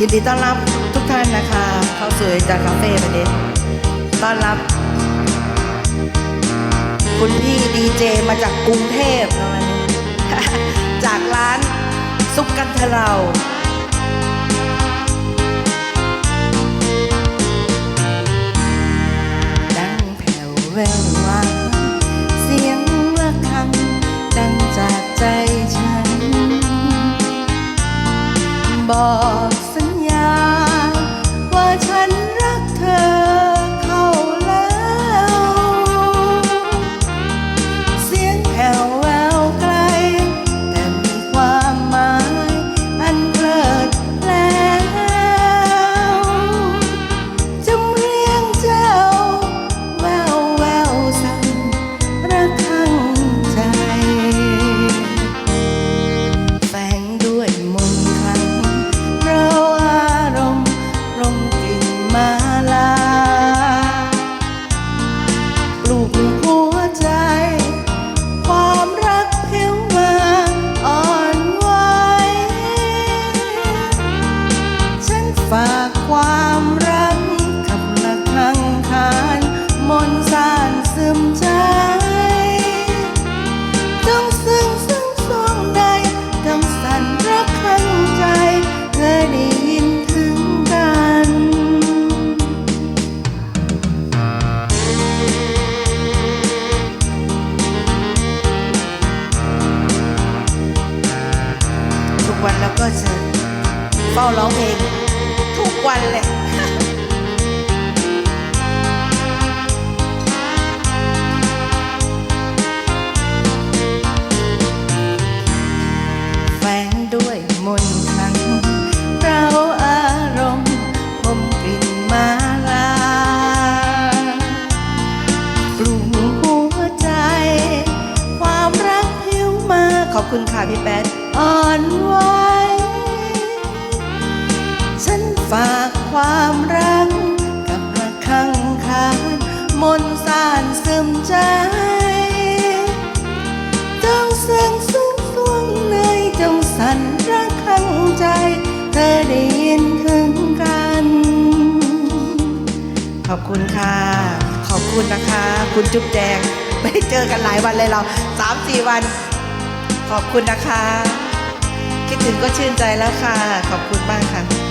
ยินดีต้อนรับทุกท่านนะคะ เข้าสู่จากคาเฟ่ประเด็นต้อนรับ คุณพี่ดีเจมาจากกรุงเทพวันนี้จากร้านซุปกันทะเราดังแผ่วแวววาเสียงระฆัง ดังจากใจฉันบอก มาลาปลูกหัวใจ ความรักผิวมาอ่อนไหวฉันฝากความรักกับละคังคานมนสานซึมใจ ทุกวันเราก็จะเฝ้าร้องเพลงทุกวันเลยแฝงด้วยมนต์คลังเราอารมณ์อมกลิ่นมาลาปลุกหัวใจ ความรักผิวมา ขอบคุณค่ะพี่แป๊ด อ่อนไหวฉันฝากความรัก กับระคังคานมนสานซึมใจจงเสียงสูงสวงในจงสั่นระคังใจ เธอได้ยินถึงกัน ขอบคุณค่ะ ขอบคุณนะคะ คุณจุ๊บแดงไม่ได้เจอกันหลายวันเลยเราสามสี่วัน ขอบคุณนะคะ ถึงก็ชื่นใจแล้วค่ะ ขอบคุณมากค่ะ